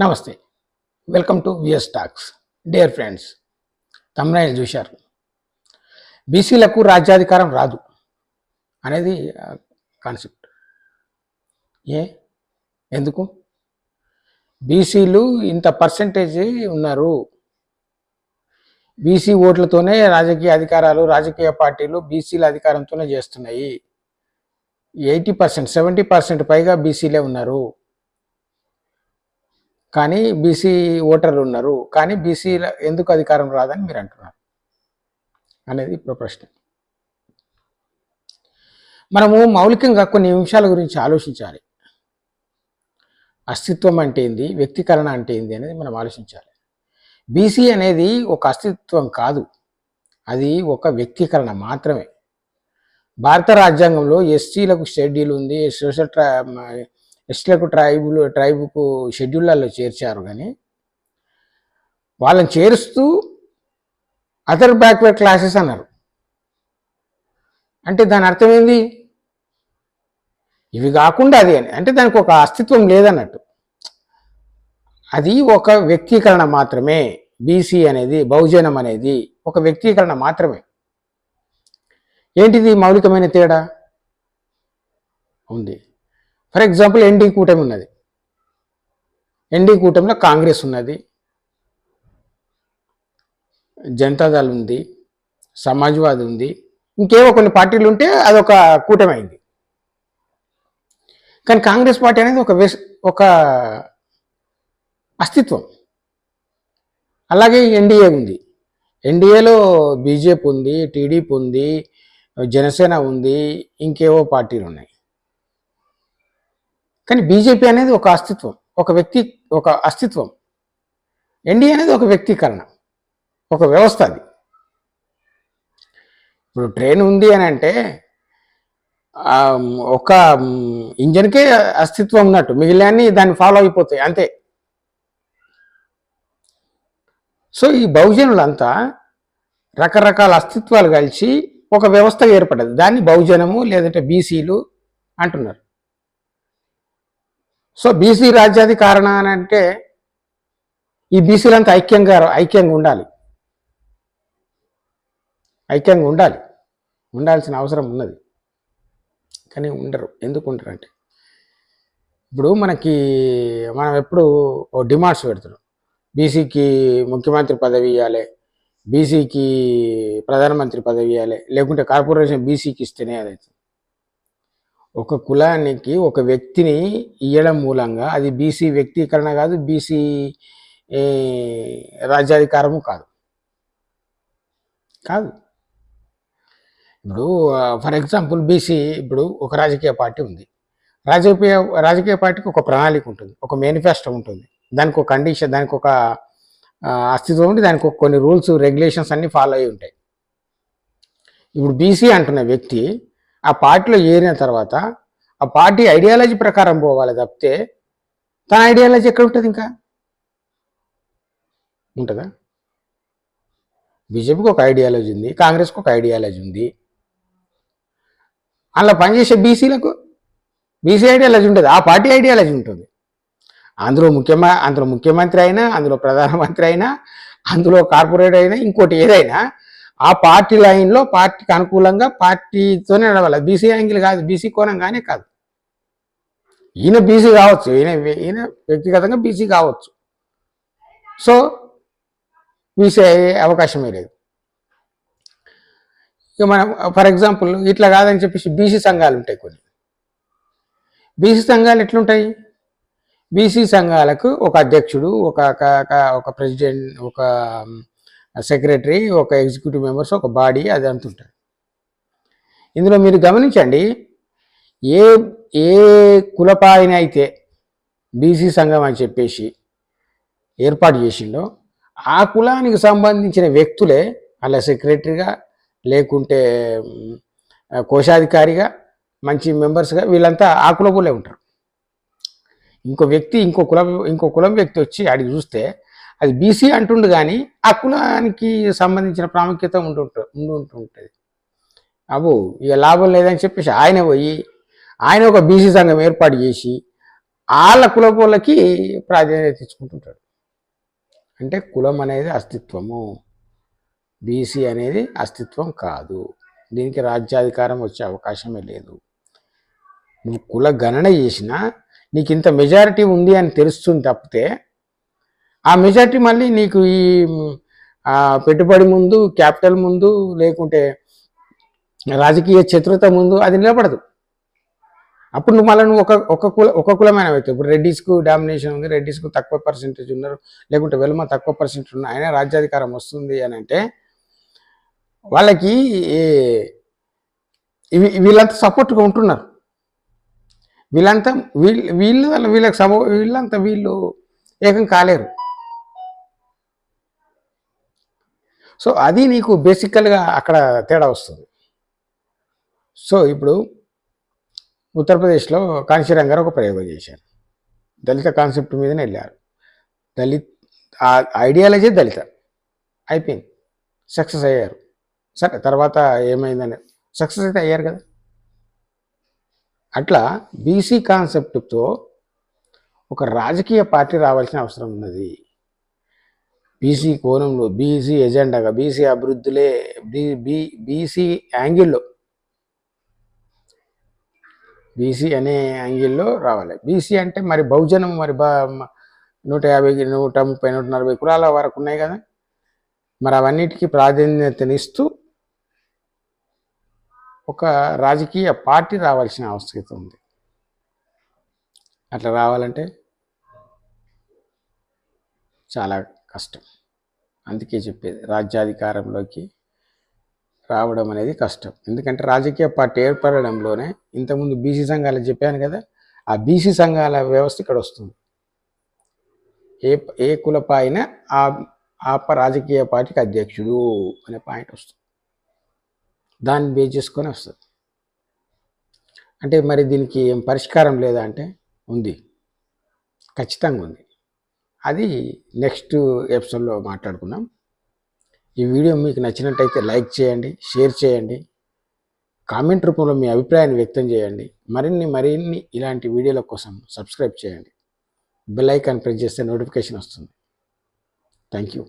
నమస్తే. Welcome to VS talks. Dear friends తమ్ముళ్ళు చూశారు. బీసీలకు రాజ్యాధికారం రాదు అనేది కాన్సెప్ట్ ఏ? ఎందుకు? బీసీలు ఇంత పర్సంటేజ్ ఉన్నారు. బీసీ ఓట్లతోనే రాజకీయ అధికారాలు రాజకీయ పార్టీలు బీసీల అధికారంతోనే చేస్తున్నాయి. ఎయిటీ పర్సెంట్ సెవెంటీ పర్సెంట్ పైగా బీసీలే ఉన్నారు. కానీ బీసీ ఓటర్లు ఉన్నారు. కానీ బీసీల ఎందుకు అధికారం రాదని మీరు అంటున్నారు? అనేది ఇప్పుడు ప్రశ్న. మనము మౌలికంగా కొన్ని అంశాల గురించి ఆలోచించాలి. అస్తిత్వం అంటే ఏంది? వ్యక్తీకరణ అంటే ఏంది? అనేది మనం ఆలోచించాలి. బీసీ అనేది ఒక అస్తిత్వం కాదు. అది ఒక వ్యక్తీకరణ మాత్రమే. భారత రాజ్యాంగంలో ఎస్సీలకు షెడ్యూల్ ఉంది. సోషల్ ఎస్లకు ట్రైబులు ట్రైబుకు షెడ్యూళ్ళల్లో చేర్చారు కానీ వాళ్ళని చేరుస్తూ అదర్ బ్యాక్వర్డ్ క్లాసెస్ అన్నారు. అంటే దాని అర్థం ఏంది? ఇవి కాకుండా అది అని. అంటే దానికి ఒక అస్తిత్వం లేదన్నట్టు. అది ఒక వ్యక్తీకరణ మాత్రమే. బీసీ అనేది బహుజనం అనేది ఒక వ్యక్తీకరణ మాత్రమే. ఏంటిది మౌలికమైన తేడా? ఉంది. ఫర్ ఎగ్జాంపుల్ ఎన్డీ కూటమి ఉన్నది. ఎన్డీ కూటమిలో కాంగ్రెస్ ఉన్నది. జనతాదళ్ ఉంది. సమాజ్వాదీ ఉంది. ఇంకేవో కొన్ని పార్టీలు ఉంటే అదొక కూటమి అయింది. కానీ కాంగ్రెస్ పార్టీ అనేది ఒక వెస్ ఒక అస్తిత్వం. అలాగే ఎన్డీఏ ఉంది. ఎన్డీఏలో బీజేపీ ఉంది టీడీపీ ఉంది జనసేన ఉంది ఇంకేవో పార్టీలు ఉన్నాయి. కానీ బీజేపీ అనేది ఒక అస్తిత్వం ఒక వ్యక్తి ఒక అస్తిత్వం. ఎన్డీఏ అనేది ఒక వ్యక్తీకరణ ఒక వ్యవస్థ అది. ఇప్పుడు ట్రైన్ ఉంది అని అంటే ఒక ఇంజన్కే అస్తిత్వం ఉన్నట్టు మిగిలిన దాన్ని ఫాలో అయిపోతాయి అంతే. సో ఈ బహుజనులంతా రకరకాల అస్తిత్వాలు కలిసి ఒక వ్యవస్థ ఏర్పడ్డది. దాన్ని బహుజనము లేదంటే బీసీలు అంటున్నారు. సో బీసీ రాజ్యాధికారణ అని అంటే ఈ బీసీలంతా ఐక్యంగా ఐక్యంగా ఉండాలి. ఐక్యంగా ఉండాలి. ఉండాల్సిన అవసరం ఉన్నది. కానీ ఉండరు. ఎందుకు ఉండరు అంటే? ఇప్పుడు మనకి మనం ఎప్పుడు ఓ డిమాండ్స్ పెడుతున్నాం. బీసీకి ముఖ్యమంత్రి పదవి ఇవ్వాలి బీసీకి ప్రధానమంత్రి పదవి ఇవ్వాలి లేకుంటే కార్పొరేషన్ బీసీకి ఇస్తేనే అదైతే ఒక కులానికి ఒక వ్యక్తిని ఇవ్వడం మూలంగా అది బీసీ వ్యక్తీకరణ కాదు బీసీ రాజ్యాధికారము కాదు. కాదు. ఇప్పుడు ఫర్ ఎగ్జాంపుల్ బీసీ ఇప్పుడు ఒక రాజకీయ పార్టీ ఉంది. రాజకీయ రాజకీయ పార్టీకి ఒక ప్రణాళిక ఉంటుంది ఒక మేనిఫెస్టో ఉంటుంది. దానికి ఒక కండిషన్ దానికి ఒక అస్తిత్వం ఉంటే దానికి కొన్ని రూల్స్ రెగ్యులేషన్స్ అన్నీ ఫాలో అయి ఉంటాయి. ఇప్పుడు బీసీ అంటున్న వ్యక్తి ఆ పార్టీలో ఏరిన తర్వాత ఆ పార్టీ ఐడియాలజీ ప్రకారం పోవాలి తప్పితే తన ఐడియాలజీ ఎక్కడ ఉంటుంది ఇంకా? ఉంటుందా? బీజేపీకి ఒక ఐడియాలజీ ఉంది కాంగ్రెస్కి ఒక ఐడియాలజీ ఉంది. అలా పనిచేసే బీసీలకు బీసీ ఐడియాలజీ ఉంటుంది ఆ పార్టీ ఐడియాలజీ ఉంటుంది. అందులో ముఖ్యమ అందులో ముఖ్యమంత్రి అయినా అందులో ప్రధానమంత్రి అయినా అందులో కార్పొరేట్ అయినా ఇంకోటి ఏదైనా ఆ పార్టీ లైన్లో పార్టీకి అనుకూలంగా పార్టీతోనే నడవాలి. బీసీ యాంగిల్ కాదు బీసీ కోణంగానే కాదు. ఈయన బీసీ కావచ్చు ఈయన ఈయన వ్యక్తిగతంగా బీసీ కావచ్చు. సో బీసీ అయ్యే అవకాశమే లేదు. ఇక మనం ఫర్ ఎగ్జాంపుల్ ఇట్లా కాదని చెప్పేసి బీసీ సంఘాలు ఉంటాయి కొన్ని. బీసీ సంఘాలు ఎట్లుంటాయి? బీసీ సంఘాలకు ఒక అధ్యక్షుడు ఒక ఒక- ఒక ప్రెసిడెంట్ ఒక సెక్రటరీ ఒక ఎగ్జిక్యూటివ్ మెంబర్స్ ఒక బాడీ అది అంతుంటారు ఇందులో మీరు గమనించండి ఏ ఏ కులపాయన అయితే బీసీ సంఘం అని చెప్పేసి ఏర్పాటు చేసిండో ఆ కులానికి సంబంధించిన వ్యక్తులే అలా సెక్రటరీగా లేకుంటే కోశాధికారిగా మంచి మెంబర్స్గా వీళ్ళంతా ఆ కులపులే ఉంటారు. ఇంకో వ్యక్తి ఇంకో కులం ఇంకో కులం వ్యక్తి వచ్చి అడిగి చూస్తే అది బీసీ అంటుండు కానీ ఆ కులానికి సంబంధించిన ప్రాముఖ్యత ఉంటుంట ఉండి ఉంటుంటుంది. అబ్బో ఇక లాభం లేదని చెప్పేసి ఆయన పోయి ఆయన ఒక బీసీ సంఘం ఏర్పాటు చేసి వాళ్ళ కులపోళ్ళకి ప్రాధాన్యత ఇచ్చుకుంటుంటాడు. అంటే కులం అనేది అస్తిత్వము. బీసీ అనేది అస్తిత్వం కాదు. దీనికి రాజ్యాధికారం వచ్చే అవకాశమే లేదు. నువ్వు కుల గణన చేసినా నీకు ఇంత మెజారిటీ ఉంది అని తెలుస్తుంది తప్పితే ఆ మెజార్టీ మళ్ళీ నీకు ఈ పెట్టుబడి ముందు క్యాపిటల్ ముందు లేకుంటే రాజకీయ చతురత ముందు అది నిలబడదు. అప్పుడు నువ్వు మళ్ళీ నువ్వు ఒక ఒక కుల ఒక కులమైన వ్యక్తి. ఇప్పుడు రెడ్డిస్కు డామినేషన్ ఉంది రెడ్డిస్కు తక్కువ పర్సెంటేజ్ ఉన్నారు లేకుంటే వెలుమ తక్కువ పర్సెంట్ ఉన్న అయినా రాజ్యాధికారం వస్తుంది అని అంటే వాళ్ళకి ఇవి వీళ్ళంతా సపోర్ట్గా ఉంటున్నారు. వీళ్ళంతా వీళ్ళు వీళ్ళు వాళ్ళ- వీళ్ళకి సపో వీళ్ళంతా వీళ్ళు ఏకం కాలేరు. సో అది నీకు బేసికల్గా అక్కడ తేడా వస్తుంది. సో ఇప్పుడు ఉత్తరప్రదేశ్లో కాంశీరామ్ గారు ఒక ప్రయోగం చేశారు. దళిత కాన్సెప్ట్ మీదనే వెళ్ళారు. దళిత్ ఐడియాలజీ దళిత. అయిపోయింది. సక్సెస్ అయ్యారు. సరే తర్వాత ఏమైందని సక్సెస్ అయితే అయ్యారు కదా. అట్లా బీసీ కాన్సెప్ట్తో ఒక రాజకీయ పార్టీ రావాల్సిన అవసరం ఉన్నది. బీసీ కోణంలో బీసీ ఎజెండాగా బీసీ అభివృద్ధిలే బీ బీ బీసీ యాంగిల్లో బీసీ అనే యాంగిల్లో రావాలి. బీసీ అంటే మరి బహుజనం మరి బా నూట యాభై నూట ముప్పై నూట నలభై కులాల వరకు ఉన్నాయి కదా. మరి అవన్నిటికీ ప్రాధాన్యతనిస్తూ ఒక రాజకీయ పార్టీ రావాల్సిన ఆవశ్యకత ఉంది. అట్లా రావాలంటే చాలా కష్టం. అందుకే చెప్పేది రాజ్యాధికారంలోకి రావడం అనేది కష్టం. ఎందుకంటే రాజకీయ పార్టీ ఏర్పడడంలోనే ఇంతకుముందు బీసీ సంఘాలు చెప్పాను కదా ఆ బీసీ సంఘాల వ్యవస్థ ఇక్కడ వస్తుంది. ఏ ఏ కులపాయిన ఆ ఆ రాజకీయ పార్టీకి అధ్యక్షుడు అనే పాయింట్ వస్తుంది. దాన్ని బేస్ చేసుకొని వస్తుంది. అంటే మరి దీనికి ఏం పరిష్కారం లేదా అంటే ఉంది. ఖచ్చితంగా ఉంది. అది నెక్స్ట్ ఎపిసోడ్లో మాట్లాడుకుందాం. ఈ వీడియో మీకు నచ్చినట్టయితే లైక్ చేయండి షేర్ చేయండి కామెంట్ రూపంలో మీ అభిప్రాయాన్ని వ్యక్తం చేయండి మరిన్ని మరిన్ని ఇలాంటి వీడియోల కోసం సబ్స్క్రైబ్ చేయండి. బెల్ ఐకాన్ ప్రెస్ చేస్తే నోటిఫికేషన్ వస్తుంది. Thank you